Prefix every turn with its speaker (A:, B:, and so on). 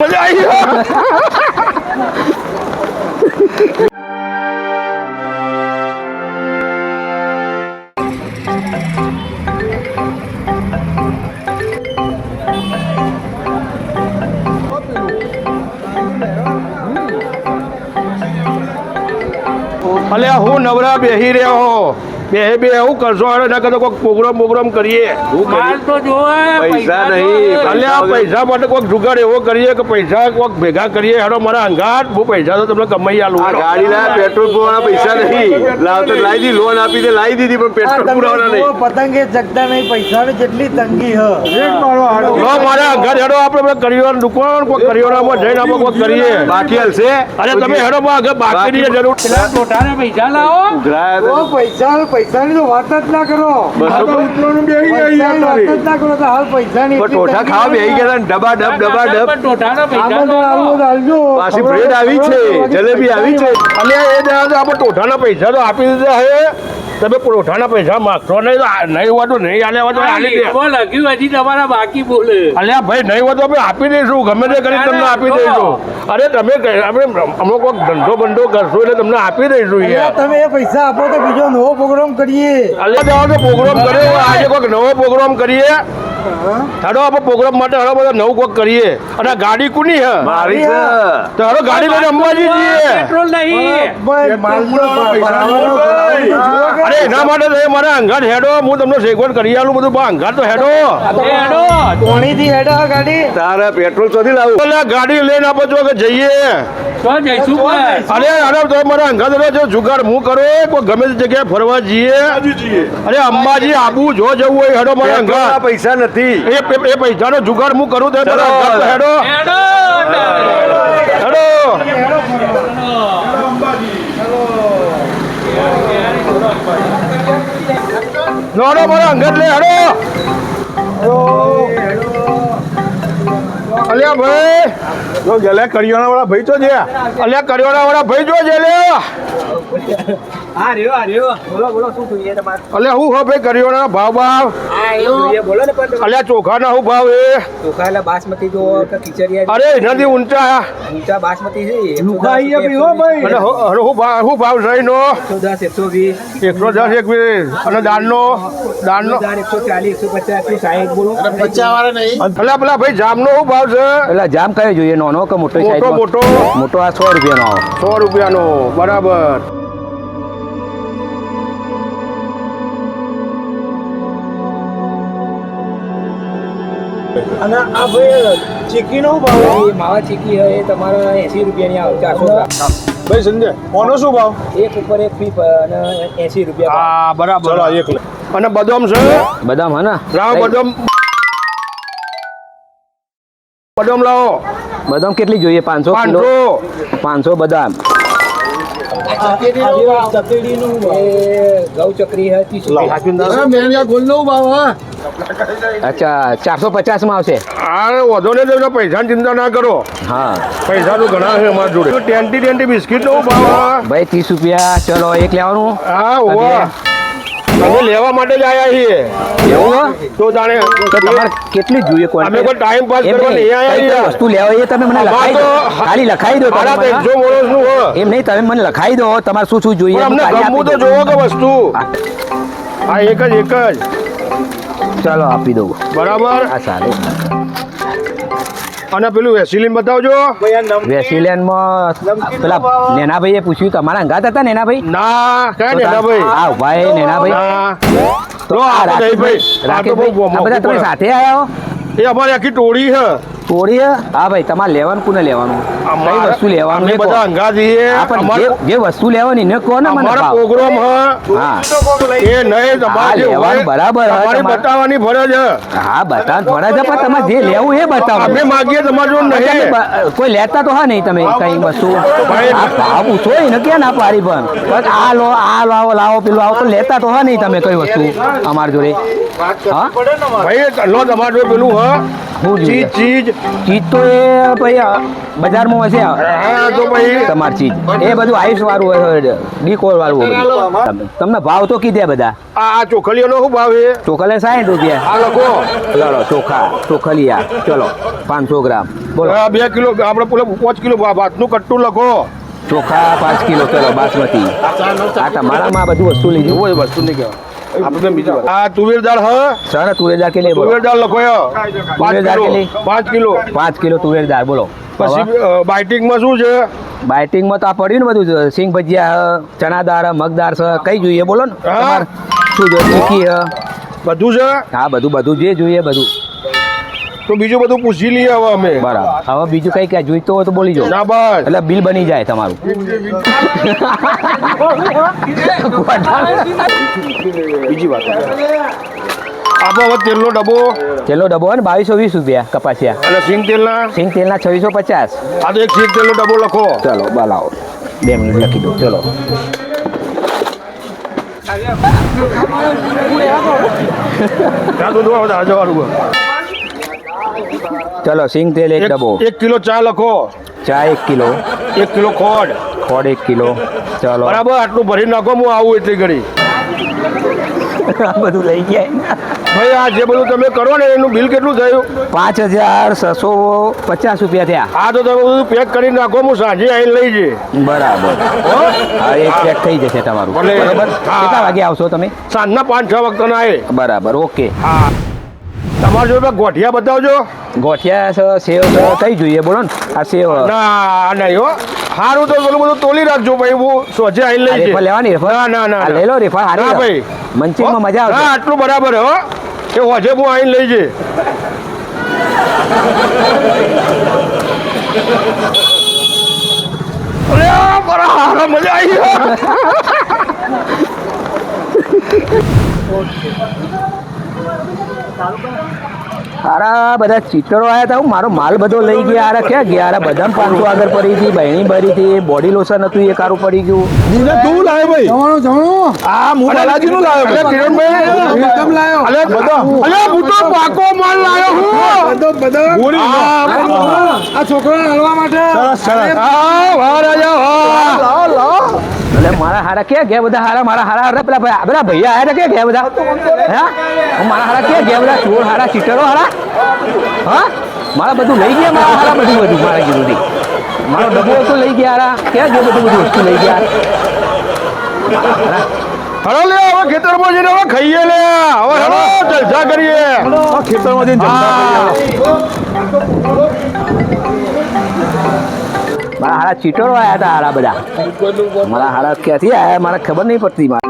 A: મજા આવી અલે હું નવરા બેહી રહ્યો બે બે એવું કરશો? અને ના કરતો કોઈક પ્રોગ્રામ પ્રોગ્રામ કરીએ.
B: માલ તો જોવે
C: પૈસા નહીં.
A: અલે આ પૈસા માટે કોઈક જુગાડ એવો કરીએ કે પૈસા કોઈક ભેગા કરીએ. હેડો મારા અંગાટ હું પૈસા તો તમને કમાઈ આલું.
C: આ ગાડીના પેટ્રોલ પૂરવાના પૈસા નહીં. લાવતો લાવી દી લોન આપી દે લાવી દીધી પણ પેટ્રોલ પૂરવાના નહીં.
D: પતંગે જગતા નહીં પૈસા જેટલી તંગી હ.
A: મારા અંગાટ હેડો. આપણે કરિયાણાની દુકાન કોઈ કરિયાણામાં જઈને આપણે કોઈક કરીએ.
C: બાકી હલશે?
A: અરે તમે હેડો આગળ બાકી ની જરૂર
B: છે ટોટાના પૈસા લાવો.
C: ઉઘરાયા
D: પૈસા પૈસાની તો વાત જ ના કરો. વાત જ ના કરો તો હાલ પૈસાની
C: ટોઠા ખાવા બેહી ગયા ડબા ડબ ડબા ડબ.
B: પણ પૈસા
D: આવું તો હાલજો.
C: પાછી બ્રેડ આવી છે જલેબી આવી છે.
A: અને એ આપણે ટોઠાના પૈસા તો આપી દીધા હે. તમે ટોઠાના પૈસા માગશો નહીં તો નહીં હોય તો નહીં આલે દે
B: લખ્યું હજી તમારા બાકી બોલે.
A: અલ્યા ભાઈ નહીં હોય તો આપણે આપી દઈશું ગમે તે કરી તમને આપી દઈશું. અરે. તમે આપણે અમુક કોઈક ધંધો બંધો કરશું એટલે તમને આપી દઈશું યાર.
D: તમે એ પૈસા આપો તો બીજો નવો પ્રોગ્રામ કરીએ.
A: અલ્યા જવા તો પ્રોગ્રામ કર્યો આજે કોઈક નવો પ્રોગ્રામ કરીએ. હેડો આપણે પ્રોગ્રામ માટે હેડો બધા નવું કોક કરીએ. અને ગાડી કોની હે?
C: મારી છે.
A: તો હેડો ગાડી લઈને અંબાજી જઈએ.
B: પેટ્રોલ નહીં.
A: અરે એના માટે તો એ મારા અંગાત હેડો હું તમને સેગવડ કરી આલું બધું બા અંગાત તો હેડો.
B: હેડો.
D: કોણીથી હેડો ગાડી.
C: તારે પેટ્રોલ ચોથી લાવું.
A: એટલે ગાડી લઈને આપો છો કે જઈએ.
B: તો જઈશું
A: અરે અરે તો મારા અંગાત રહ્યો છો જુગાડ હું કરો કોઈ ગમે તે જગ્યાએ ફરવા જઈએ. અરે અંબાજી આબુ જો જવું હોય હેડો મારા અંગાત
C: પૈસા નથી.
A: એ એ- એ પૈસાનો જુગાડ હું કરું તો હેડો
B: હેડો.
A: નોડો મારા અંગત લે હેડો. અલ્યા ભાઈ. જો ગેલે કરિયાણા વાળા ભાઈ તો છે. અલ્યા કરિયાણા વાળા ભાઈ જો જે લે
D: હા રહ્યો આ રહ્યો. બોલો બોલો શું જોઈએ તમારે?
A: અલ્યા હું હો ભાઈ કરિયાણા ભાવ ભાવ
D: બોલો ને પણ
A: અલ્યા ચોખાના હું ભાવ એ?
D: ચોખાયેલા બાસમતી જો કે ખીચડિયા
A: અરે એનાથી ઊંચા
D: ઊંચા બાસમતી છે
A: અને હું- અને હું ભાવ હું ભાવ રહીનો
D: એકસો દસ એકસો વીસ.
A: એકસો દસ એકવીસ અને દાળનો દાળનો
D: એકસો ચાલીસ એકસો પચાસ એકસો સાહીઠ બોલો.
A: અલ્યા પેલા ભાઈ જામનો શું ભાવ છે?
E: એટલે જામ કયો જોઈએ? નાનો કે મોટો
A: મોટો મોટો.
E: મોટો આ સો રૂપિયાનો.
A: સો રૂપિયાનો બરાબર.
D: અને આ ભાઈ ચીકી નો ભાવ માવા ચીકી એ તમારે એસી રૂપિયાની આવે ચારસો
A: ભાઈ સંજય કોનો શું ભાવ?
D: એક ઉપર એક ફી અને એસી રૂપિયા
A: હા બરાબર. ચલો એક અને બદામ છે?
E: બદામ હે ને?
A: લાવો બદામ. બદામ લાવો.
E: બદામ કેટલી જોઈએ? પાંચસો કિલો?
A: પાંચસો.
E: પાંચસો બદામ.
D: ચકડીનું એ ઘઉં ચકરી હે ત્રીસ રૂપિયા
E: અચ્છા ચારસો પચાસમાં આવશે.
A: હા વધો ને તમે પૈસાની ચિંતા ના કરો.
E: હા.
A: પૈસા તો ઘણા છે અમારા જોડે. ટેન્ટી ટેન્ટી બિસ્કિટ નો ભાવ
E: ભાઈ ત્રીસ રૂપિયા ચલો એક લેવાનું.
A: હા અમે લેવા માટે જ આયા છીએ.
E: એવું
A: તો જાણે
E: તો તમારે કેટલી જોઈએ
A: અમે કોઈ ટાઈમ પાસ કરવા
E: નહીં,
A: આયા
E: કઈ વસ્તુ લેવા એ તમે મને લખાઈ દો. ખાલી લખાઈ દો
A: મારા
E: મને.
A: ત્રણસો માણસનું હો.
E: એમ નહીં તમે મને લખાઈ દો. તમારે શું શું જોઈએ
A: અમને ગમવું તો જોવો કે વસ્તુ. આ એક જ એક જ.
E: ચાલો આપી દઉં.
A: બરાબર?
E: આ સારું.
A: અને પેલું વેસિલિન બતાવજો.
E: વેસ્ટલેન્ડમાં પેલા નેનાભાઈએ પૂછ્યું તમારા અંગાત હતા નેનાભાઈ?
A: ના કયા ને ભાઈ
E: હા ભાઈ નેનાભાઈ
A: તો ભાઈ આ તો
E: રાકેશભાઈ બધા તમે સાથે આવ્યા હો?
A: એ અમારી આખી ટોળી છે.
E: તોડી હે? ભાઈ તમારે લેવાનું કોને લેવાનું? કઈ વસ્તુ લેવાનું
A: બધા અંગા અમારો
E: જે- જે વસ્તુ લેવાની ને કહો ને મને
A: પ્રોગ્રામ હા. એ નહીં તમારે
E: લેવાનું બરાબર
A: તમારે. બતાવવાની ફરજ
E: હા. બતાવ ફરજ પણ તમે જે લેવું એ બતાવો.
A: અમે માગીએ તમારે જો નહીં
E: કોઈ લેતા તો હા નહીં તમે કઈ વસ્તુ?
A: ભાઈ.
E: ભાવ પૂછો ને ક્યાં ના પાડી પણ? આ લો આ લાવો લાવો પેલું આવો તો લેતા તો હા નહીં તમે કઈ વસ્તુ અમારી જોડે. હા?
A: ભાઈ લો તમારે જો પેલું હ.
E: શું જોઈએ?
A: ચીજ
E: ચીજ. તો એ ભાઈ બજારમાં હશે
A: હા તો ભાઈ
E: તમારી ચીજ. એ બધું આયુષ વાળું હોય ડીકોર વાળું હોય તમને- ભાવ તો કીધે બધા.
A: આ ચોખલીઓનો શું ભાવ છે?
E: ચોખલે સાઠ રૂપિયા.
A: આ લખો.
E: ચલો ચોખા ચોખલિયા. ચલો પાંચસો ગ્રામ. બોલો.
A: બે કિલો આપણે પેલો પાંચ કિલો ભાતનું કટ્ટું લખો.
E: ચોખા પાંચ કિલો ચલો બાસમતી. આ તમારામાં બધું વસ્તુ લઈ
A: એવું એ વસ્તુ નહીં કહેવાય આપણે બીજું આ તુવેર દાળ હ?
E: સર તુવેરદાર કે બોલો
A: તુવેર દાળ લખો
E: તુવેર દાળ
A: કિલો.
E: કેટલી?
A: પાંચ કિલો.
E: પાંચ કિલો તુવેરદાર બોલો.
A: પછી બાઇટિંગમાં શું છે?
E: બાઇટિંગમાં તો આ પડ્યું ને બધું. સિંગ ભજીયા હ, ચણાદાર હ, મગદાર છે કઈ જોઈએ બોલો ને. શું જોઈએ
A: બધું છે?
E: હા બધું બધું જે જોઈએ બધું.
A: તો બીજું બધું પૂછી લઈએ હવે અમે.
E: બરાબર. હવે બીજું કઈ કઈ જોઈતું હોય તો બોલી જો
A: ના બસ.
E: એટલે બિલ બની જાય તમારું.
A: બીજી વાત. આપો હવે તેલનો ડબ્બો.
E: તેલનો ડબ્બો ને બાવીસો વીસ રૂપિયા કપાસિયા.
A: અને સિંગ તેલના?
E: સિંગ તેલના છવ્વીસો પચાસ.
A: આ તો એક સિંગ તેલનો ડબ્બો લખો.
E: ચલો બલાવો. બે મિનિટ લખી દો. ચલો.
A: ત્યાં તો જવાનું
E: ચલો સિંગ તેલ એક ડબ્બો
A: એક કિલો ચા લખો.
E: ચા એક કિલો.
A: એક કિલો ખોડ.
E: ખોડ એક કિલો. ચલો.
A: બરાબર આટલું ભરી નાખો હું આવું એટલી ઘડી.
E: આ બધું લઈ ગયા.
A: ભાઈ આ જે બધું તમે કરો ને એનું બિલ કેટલું થયું?
E: પાંચ હજાર છસો પચાસ રૂપિયા થયા.
A: આ તો તમે બધું પેક કરી નાખો હું સાંજે આવીને લઈ જઈએ
E: બરાબર. હા? એક પેક થઈ જશે તમારું. બરાબર? કેટલા વાગે આવશો તમે?
A: સાંજના પાંચ છ વખત ના આવે
E: બરાબર ઓકે.
A: હા. તમારા જોડે ગોઠિયા બતાવજો.
E: ગોઠિયા છે સેવ છે કઈ જોઈએ બોલો ને. આ સેવ.
A: ના નહીં હો. સારું તો પેલું બધું તોલી રાખજો ભાઈ હું સોજે આવીને લઈ જઈએ
E: લેવાની રેફર?
A: ના ના ના
E: લઈ લો રેફર હારી.
A: ભાઈ.
E: મંચિંગમાં મજા
A: આવે
E: હા
A: આટલું બરાબર હો. એ હોજે હું આવીને લઈ જઈએ અરે આ હારા મજા આવી ગયો.
E: બધા ચીટરો આવ્યા હતા હું મારો માલ બધો લઈ ગયા. આરા ક્યાં ગયા? આરા બદામ પાંચસો આગળ પડી હતી બહેણી ભરી હતી બોડી લોશન હતું એ કારું પડી ગયું.
A: તું લાવ્યો ભાઈ.
F: જવાનું જવાનું
A: આ હું બાલાજીનું લાવ્યો અરે કિરણભાઈ
F: એકદમ લાવ્યો
A: અલે અલે હું તો પાકો માલ લાવ્યો હું
F: બધો બધો
A: આ
F: છોકરાને હલવા માટે.
A: આ વાહ રાજા વાહ.
E: એટલે મારા હારા કે ગયા બધા હારા મારા હારા હારા પેલા ભાઈ બધા ભૈયા હારા કે ગયા બધા? હે? મારા હારા કે ગયા બધા ચોર હારા ચીટરો હારા? હા? મારા બધું લઈ ગયા મારા હારા બધું બધું મારા કીધું મારો ડબ્બો તો લઈ ગયા હારા. ક્યાં ગયો બધું બધું વસ્તુ લઈ ગયા
A: હળો લે હવે ખેતરમાં જઈને હવે ખાઈએ લે. હવે હલો જલસા કરીએ. ખેતરમાં જઈને
E: મારા હારા ચીટરો આયા હતા હારા બધા. મારા હારા ક્યાંથી આયા? મારા ખબર નહીં પડતી મારે.